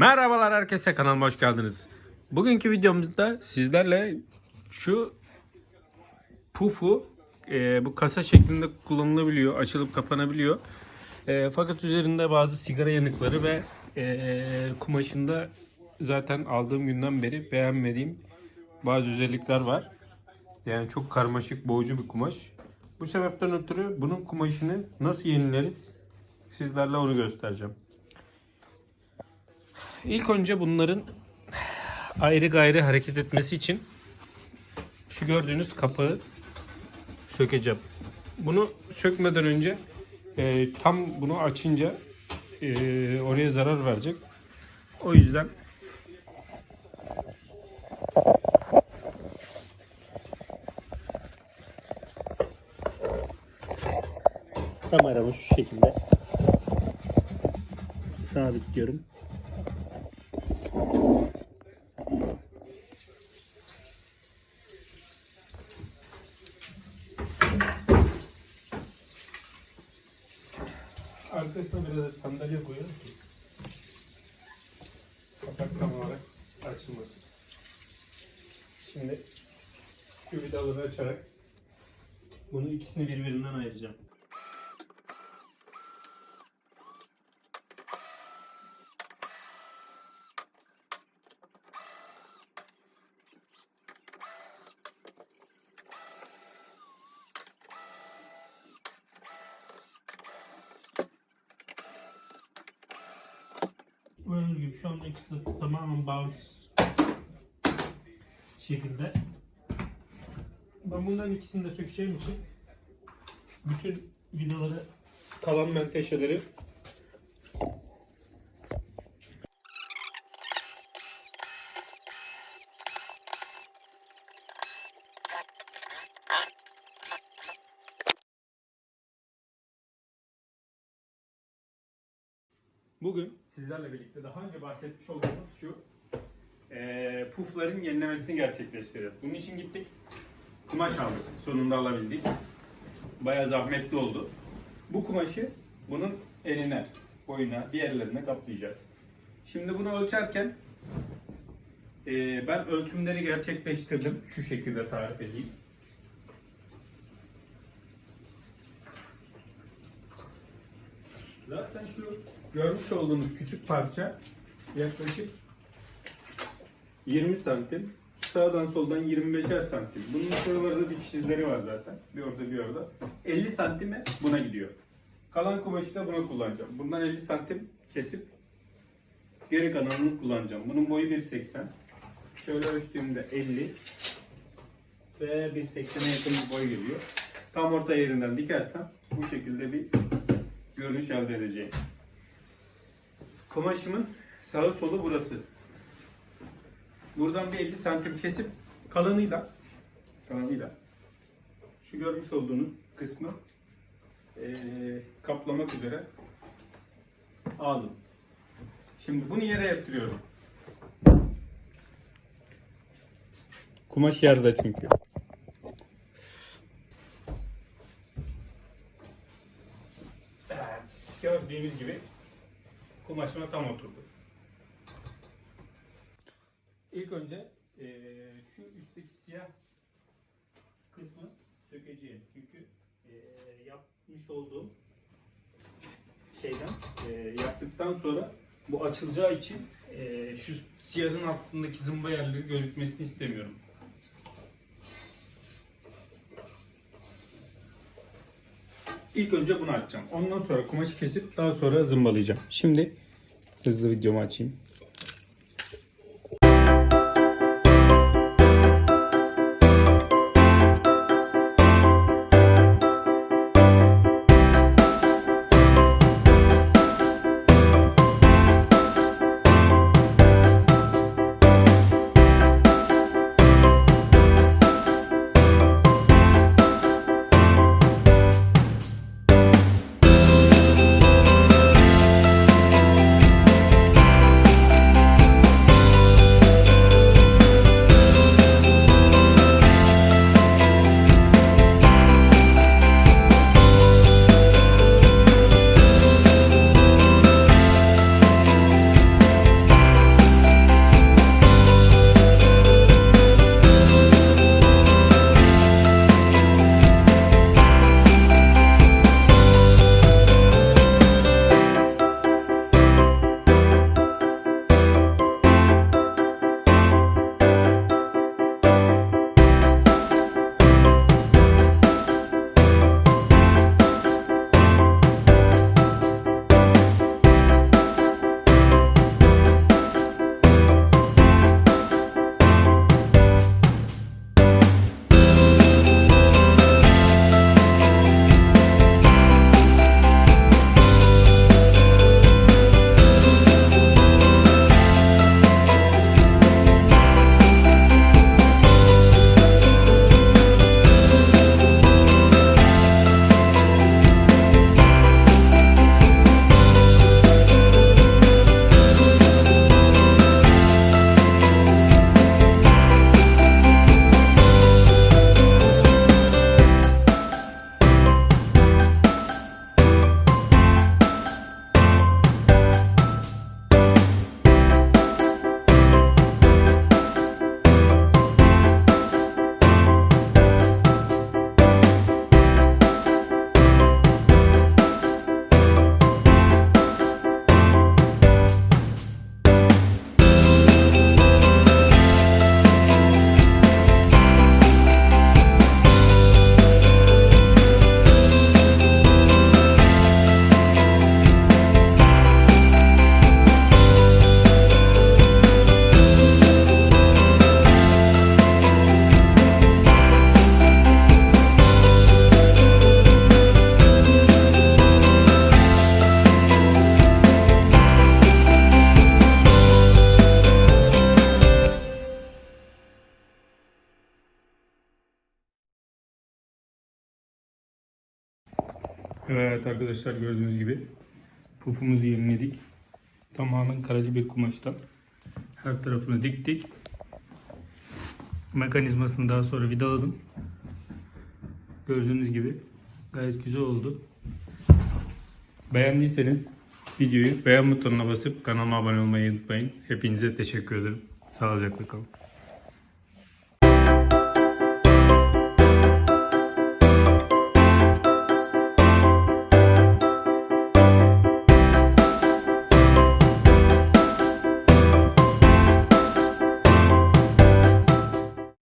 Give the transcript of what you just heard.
Merhabalar herkese kanalıma hoş geldiniz. Bugünkü videomuzda sizlerle şu pufu e, bu kasa şeklinde kullanılabiliyor, açılıp kapanabiliyor. E, fakat üzerinde bazı sigara yanıkları ve e, kumaşında zaten aldığım günden beri beğenmediğim bazı özellikler var. Yani çok karmaşık, boğucu bir kumaş. Bu sebepten ötürü bunun kumaşını nasıl yenileriz sizlerle onu göstereceğim. İlk önce bunların ayrı gayrı hareket etmesi için şu gördüğünüz kapağı sökeceğim. Bunu sökmeden önce e, tam bunu açınca e, oraya zarar verecek. O yüzden kameramı şu şekilde sabitliyorum. Arkasına biraz da sandalye koyalım ki kapak tam olarak açılmasın. Şimdi şu vidaları açarak bunu ikisini birbirinden ayıracağım. Gördüğünüz gibi şu anda ikisi de tamamen bağımsız şekilde. Ben bundan ikisini de sökeceğim için bütün vidaları kalan menteşeleri Bugün sizlerle birlikte daha önce bahsetmiş olduğumuz şu eee, pufların yenilemesini gerçekleştiriyoruz. Bunun için gittik. Kumaş aldık. Sonunda alabildik. Bayağı zahmetli oldu. Bu kumaşı bunun eline, boyuna, diğerlerine kaplayacağız. Şimdi bunu ölçerken eee, ben ölçümleri gerçekleştirdim. Şu şekilde tarif edeyim. Zaten şu görmüş olduğunuz küçük parça yaklaşık 20 santim. Sağdan soldan 25'er santim. Bunun şuralarda dikiş izleri var zaten. Bir orada bir orada. 50 santime buna gidiyor. Kalan kumaşı da buna kullanacağım. Bundan 50 santim kesip geri kalanını kullanacağım. Bunun boyu 1.80. Şöyle ölçtüğümde 50 ve 1.80'e yakın bir boy geliyor. Tam orta yerinden dikersem bu şekilde bir görünüş elde edeceğim. Kumaşımın sağı solu burası. Buradan bir 50 santim kesip kalanıyla kalanıyla şu görmüş olduğunuz kısmı eee, kaplamak üzere aldım. Şimdi bunu yere yatırıyorum. Kumaş yerde çünkü. Evet, gördüğünüz gibi kumaşıma tam oturdu. İlk önce eee, şu üstteki siyah kısmı sökeceğim. Çünkü eee, yapmış olduğum şeyden eee, yaptıktan sonra bu açılacağı için eee, şu siyahın altındaki zımba yerleri gözükmesini istemiyorum. İlk önce bunu açacağım. Ondan sonra kumaşı kesip daha sonra zımbalayacağım. Şimdi hızlı videomu açayım. Evet arkadaşlar gördüğünüz gibi pufumuzu yeniledik. Tamamen kareli bir kumaştan. Her tarafını diktik. Mekanizmasını daha sonra vidaladım. Gördüğünüz gibi gayet güzel oldu. Beğendiyseniz videoyu beğen butonuna basıp kanalıma abone olmayı unutmayın. Hepinize teşekkür ederim. Sağlıcakla kalın.